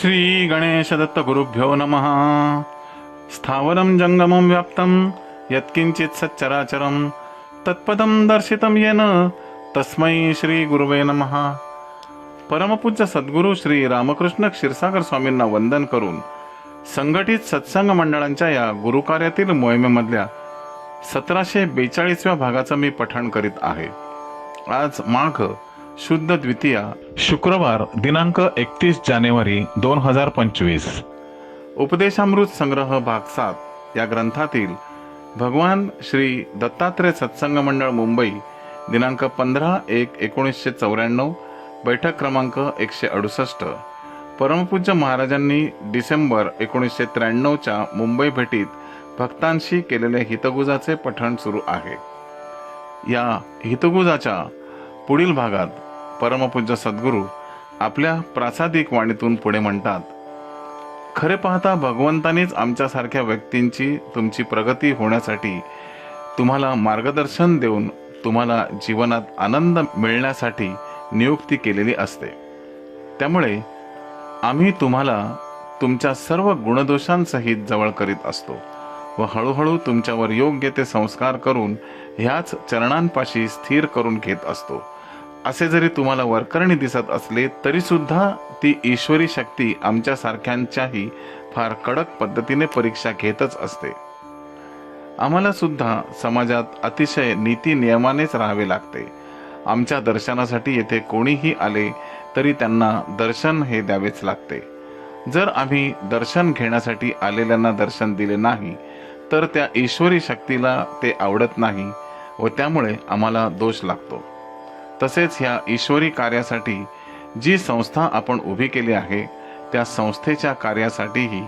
श्री गणेश दत्त गुरुभ्यो नमः। स्थावरं जङ्गमं व्याप्तं यत्किञ्चित् सच्चराचरं तत्पदं दर्शितं येन तस्मै श्री गुरुवे नमः। परमपूज्य सद्गुरू श्री रामकृष्ण क्षीरसागर स्वामींना वंदन करून संघटित सत्संग मंडळांच्या या गुरुकार्यातील मोहिमेमधल्या सतराशे बेचाळीसव्या भागाचं मी पठण करीत आहे. आज माघ शुद्ध द्वितीया शुक्रवार दिनांक एकतीस जानेवारी दोन हजार पंचवीस. उपदेशामृत संग्रह भाग सात. या ग्रंथातील भगवान श्री दत्तात्रय सत्संग मंडळ मुंबई दिनांक पंधरा एक एकोणीसशे चौऱ्याण्णव बैठक क्रमांक एकशे अडुसष्ट. परमपूज्य महाराजांनी डिसेंबर एकोणीसशे त्र्याण्णवच्या मुंबई भेटीत भक्तांशी केलेले हितगुजाचे पठण सुरू आहे. या हितगुजाच्या पुढील भागात परमपूज्य सद्गुरू आपल्या प्रासादिक वाणीतून पुढे म्हणतात खरे पाहता भगवंतानीच आमच्यासारख्या व्यक्तींची तुमची प्रगती होण्यासाठी तुम्हाला मार्गदर्शन देऊन तुम्हाला जीवनात आनंद मिळण्यासाठी नियुक्ती केलेली असते. त्यामुळे आम्ही तुम्हाला तुमच्या सर्व गुणदोषांसहित जवळ करीत असतो व हळूहळू तुमच्यावर योग्य ते संस्कार करून ह्याच चरणांपाशी स्थिर करून घेत असतो. असे जरी तुम्हाला वरकरणी दिसत असले तरी सुद्धा ती ईश्वरी शक्ती आमच्या सारख्यांच्याही फार कडक पद्धतीने परीक्षा घेतच असते. आम्हाला सुद्धा समाजात अतिशय नीती नियमानेच राहावे लागते. आमच्या दर्शनासाठी येथे कोणीही आले तरी त्यांना दर्शन हे द्यावेच लागते. जर आम्ही दर्शन घेण्यासाठी आलेल्यांना दर्शन दिले नाही तर त्या ईश्वरी शक्तीला ते आवडत नाही व त्यामुळे आम्हाला दोष लागतो. तसेच ह्या ईश्वरी कार्यासाठी जी संस्था आपण उभी केली आहे त्या संस्थेच्या कार्यासाठीही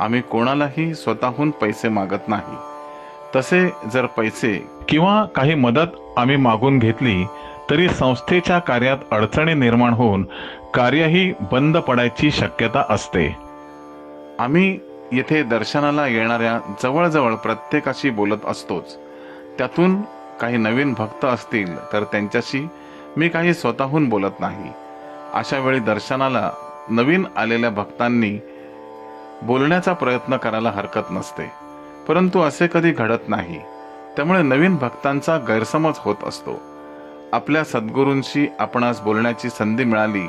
आम्ही कोणालाही स्वतःहून पैसे मागत नाही. तसे जर पैसे किंवा काही मदत आम्ही मागून घेतली तरी संस्थेच्या कार्यात अडचणी निर्माण होऊन कार्यही बंद पडायची शक्यता असते. आम्ही येथे दर्शनाला येणाऱ्या जवळजवळ प्रत्येकाशी बोलत असतोच. त्यातून काही नवीन भक्त असतील तर त्यांच्याशी मी काही स्वतःहून बोलत नाही. अशा वेळी दर्शनाला नवीन आलेल्या भक्तांनी बोलण्याचा प्रयत्न करायला हरकत नसते. परंतु असे कधी घडत नाही. त्यामुळे नवीन भक्तांचा गैरसमज होत असतो. आपल्या सद्गुरूंशी आपणास बोलण्याची संधी मिळाली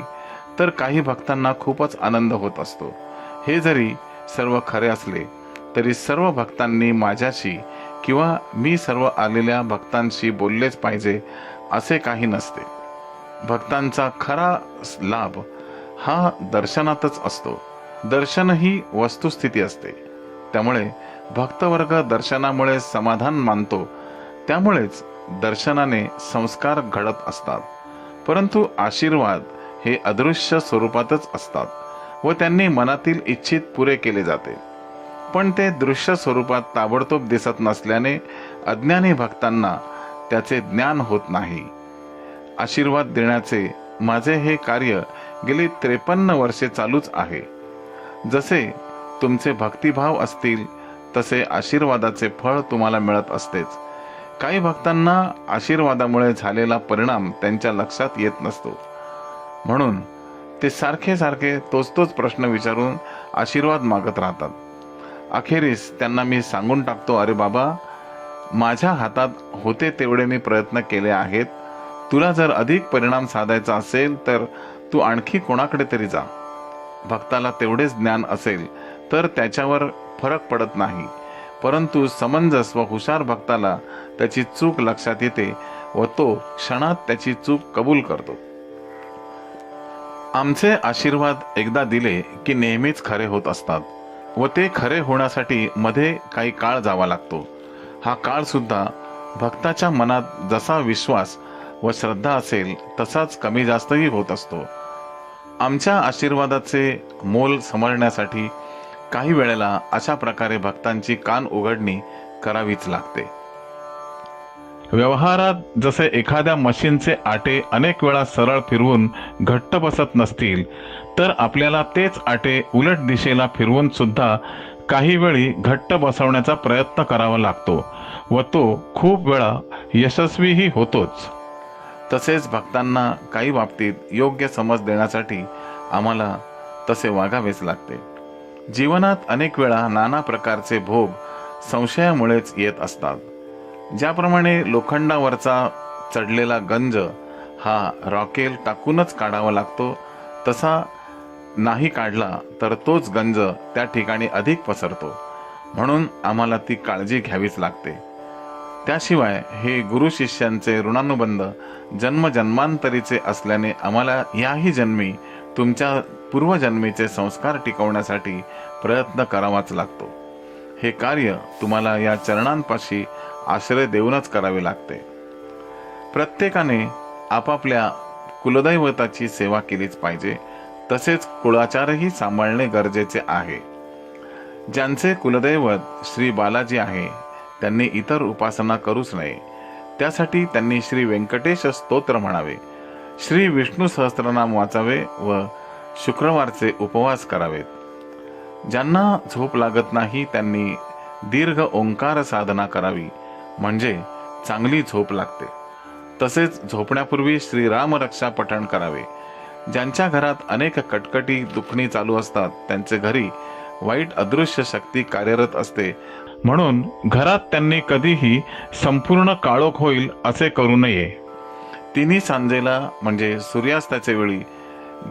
तर काही भक्तांना खूपच आनंद होत असतो. हे जरी सर्व खरे असले तरी सर्व भक्तांनी माझ्याशी किंवा मी सर्व आलेल्या भक्तांशी बोललेच पाहिजे असे काही नसते. भक्तांचा खरा लाभ हा दर्शनातच असतो. दर्शन ही वस्तुस्थिती असते. त्यामुळे भक्तवर्ग दर्शनामुळे समाधान मानतो. त्यामुळेच दर्शनाने संस्कार घडत असतात. परंतु आशीर्वाद हे अदृश्य स्वरूपातच असतात व त्यांनी मनातील इच्छित पुरे केले जाते. पण ते दृश्य स्वरूपात ताबडतोब दिसत नसल्याने अज्ञानी भक्तांना त्याचे ज्ञान होत नाही. आशीर्वाद देण्याचे माझे हे कार्य गेली त्रेपन्न वर्षे चालूच आहे. जसे तुमचे भक्तिभाव असतील तसे आशीर्वादाचे फळ तुम्हाला मिळत असतेच. काही भक्तांना आशीर्वादामुळे झालेला परिणाम त्यांच्या लक्षात येत नसतो. म्हणून ते सारखे सारखे तोच तोच प्रश्न विचारून आशीर्वाद मागत राहतात. अखेरीस त्यांना मी सांगून टाकतो अरे बाबा माझ्या हातात होते तेवढे मी प्रयत्न केले आहेत तुला जर अधिक परिणाम साधायचा असेल तर तू आणखी कोणाकडे तरी जा. भक्ताला तेवढेच ज्ञान असेल तर त्याच्यावर फरक पडत नाही. परंतु समंजस व हुशार भक्ताला त्याची चूक लक्षात येते व तो क्षणात त्याची चूक कबूल करतो. आमचे आशीर्वाद एकदा दिले की नेहमीच खरे होत असतात व ते खरे होण्यासाठी मध्ये काही काळ जावा लागतो. हा काळ सुद्धा भक्ताच्या मनात जसा विश्वास व श्रद्धा असेल तसाच कमी जास्तही होत असतो. आमच्या आशीर्वादाचे मोल समजण्यासाठी काही वेळेला अशा प्रकारे भक्तांची कान उघडणी करावीच लागते. व्यवहारात जसे एखाद्या मशीनचे आटे अनेक वेळा सरळ फिरवून घट्ट बसत नसतील तर आपल्याला तेच आटे उलट दिशेला फिरवून सुद्धा काही वेळी घट्ट बसवण्याचा प्रयत्न करावा लागतो व तो खूप वेळा यशस्वीही होतोच. तसेच भक्तांना काही बाबतीत योग्य समज देण्यासाठी आम्हाला तसे वागावेच लागते. जीवनात अनेक वेळा नाना प्रकारचे भोग संशयामुळेच येत असतात. ज्याप्रमाणे लोखंडावरचा चढलेला गंज हा रॉकेल टाकूनच काढावा लागतो तसा नाही काढला तर तोच गंज त्या ठिकाणी अधिक पसरतो. म्हणून आम्हाला ती काळजी घ्यावीच लागते. त्याशिवाय हे गुरु शिष्यांचे ऋणानुबंध जन्मजन्मांतरीचे असल्याने आम्हाला याही जन्मी तुमच्या पूर्वजन्मीचे संस्कार टिकवण्यासाठी प्रयत्न करावाच लागतो. हे कार्य तुम्हाला या चरणांपाशी आश्रय देऊनच करावे लागते. प्रत्येकाने आपापल्या कुलदैवताची सेवा केलीच पाहिजे. तसेच कुळाचारही सांभाळणे गरजेचे आहे. ज्यांचे कुलदैवत श्री बालाजी आहे त्यांनी इतर उपासना करूच नये. त्यासाठी त्यांनी श्री व्यंकटेश स्तोत्र म्हणावे. श्री विष्णू सहस्त्रनाम वाचावे व शुक्रवारचे उपवास करावेत. ज्यांना झोप लागत नाही त्यांनी दीर्घ ओंकार साधना करावी म्हणजे चांगली झोप लागते. तसेच झोपण्यापूर्वी श्रीरामरक्षा पठण करावे. ज्यांच्या घरात अनेक कटकटी दुखणी चालू असतात त्यांचे घरी वाईट अदृश्य शक्ती कार्यरत असते म्हणून घरात त्यांनी कधीही संपूर्ण काळोख होईल असे करू नये. तिन्ही सांजेला म्हणजे सूर्यास्ताच्या वेळी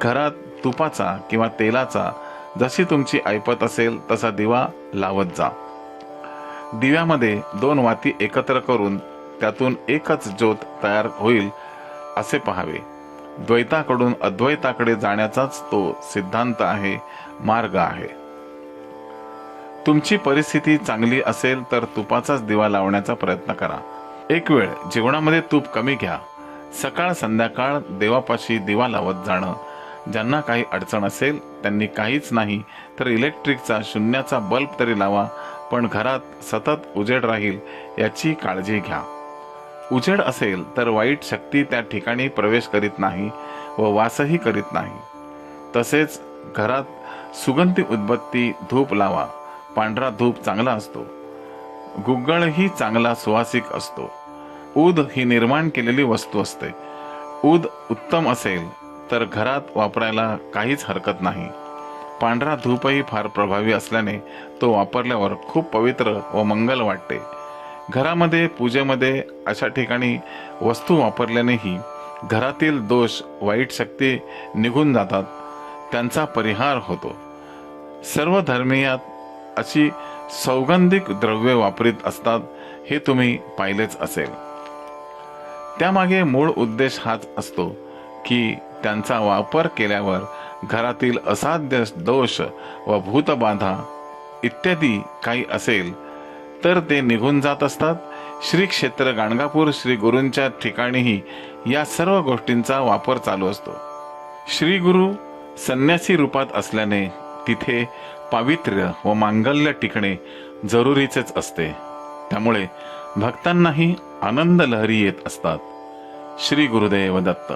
घरात तुपाचा किंवा तेलाचा जशी तुमची ऐपत असेल तसा दिवा लावत जा. दिव्यामध्ये दोन वाती एकत्र करून त्यातून एकच ज्योत तयार होईल असे पहावे. द्वैताकडून अद्वैताकडे जाण्याचाच तो सिद्धांत आहे मार्ग आहे. तुमची परिस्थिती चांगली असेल तर तुपाचाच दिवा लावण्याचा प्रयत्न करा. एक वेळ जेवणामध्ये तूप कमी घ्या. सकाळ संध्याकाळ देवापाशी दिवा लावत जाणं. ज्यांना काही अडचण असेल त्यांनी काहीच नाही तर इलेक्ट्रिकचा शून्याचा बल्ब तरी लावा पण घरात सतत उजेड राहील याची काळजी घ्या. उजेड असेल तर वाईट शक्ती त्या ठिकाणी प्रवेश करीत नाही व वासही करीत नाही. तसेच घरात सुगंधी उदबत्ती धूप लावा. पांढरा धूप चांगला असतो. गुग्गळही चांगला सुवासिक असतो. ऊद ही निर्माण केलेली वस्तू असते. ऊद उत्तम असेल तर घरात वापरायला काहीच हरकत नाही. पांढरा धूपही फार प्रभावी असल्याने तो वापरल्यावर खूप पवित्र व मंगल वाटते. घरामध्ये पूजेमध्ये अशा ठिकाणी वस्तू वापरल्यानेही घरातील दोष वाईट शक्ती निघून जातात. त्यांचा परिहार होतो. सर्व धर्मीयात अशी सौगंधिक द्रव्य वापरीत असतात हे तुम्ही पाहिलेच असेल. त्यामागे मूळ उद्देश हाच असतो की त्यांचा वापर केल्यावर घरातील असाध्य दोष व भूतबाधा इत्यादी काही असेल तर ते निघून जात असतात. श्री क्षेत्र गाणगापूर श्री गुरूंच्या ठिकाणीही या सर्व गोष्टींचा वापर चालू असतो. श्री गुरु संन्यासी रूपात असल्याने तिथे पावित्र्य व मांगल्य टिकणे जरुरीचेच असते. त्यामुळे भक्तांनाही आनंद लहरी येत असतात. श्री गुरुदेव दत्त.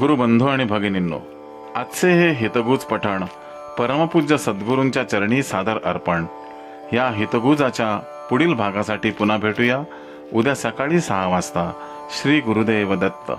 गुरुबंधू आणि भगिनींनो आजचे हे हितगुज पठण परमपूज्य सद्गुरूंच्या चरणी सादर अर्पण या हितगुजाच्या पुढील भागासाठी पुन्हा भेटूया. उद्या सकाळी सहा वाजता. श्री गुरुदेव दत्त.